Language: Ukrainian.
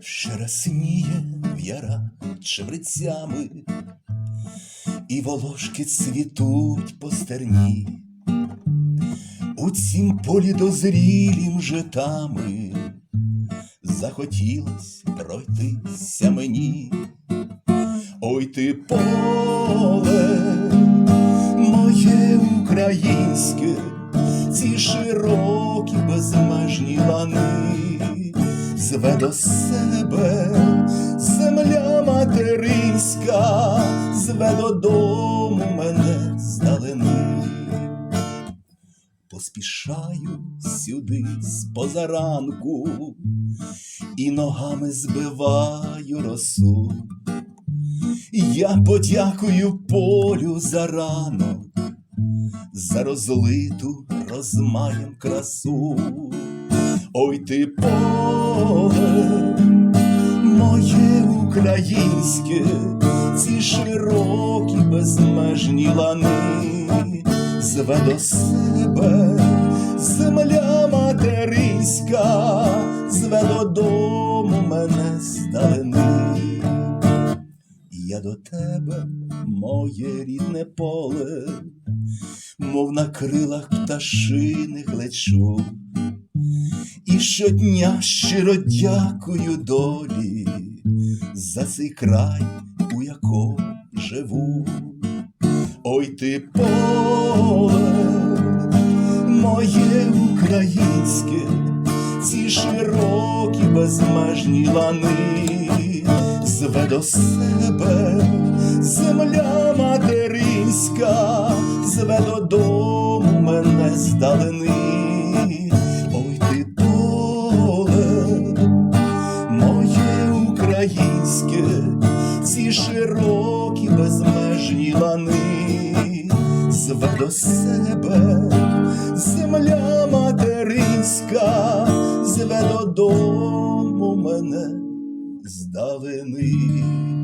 Ще в ярах чебрецями, і волошки цвітуть по стерні. У цім полі дозрілім житами захотілось пройтися мені. Ой ти поле, моє українське, зве до себе земля материнська, зве додому мене здалени. Поспішаю сюди з позаранку і ногами збиваю росу. Я подякую полю за ранок, за розлиту розмаєм красу. Ой ти поле, моє українське, ці широкі безмежні лани, зве до себе земля материнська, зве додому мене здалени. Я до тебе, моє рідне поле, мов на крилах пташиних лечу, щодня щиро дякую долі за цей край, у якому живу. Ой ти поле, моє українське, ці широкі безмежні лани, зве до себе земля материнська, зве додому мене здалени. Ці широкі безмежні лани, зве до себе земля материнська, зве додому мене здалени.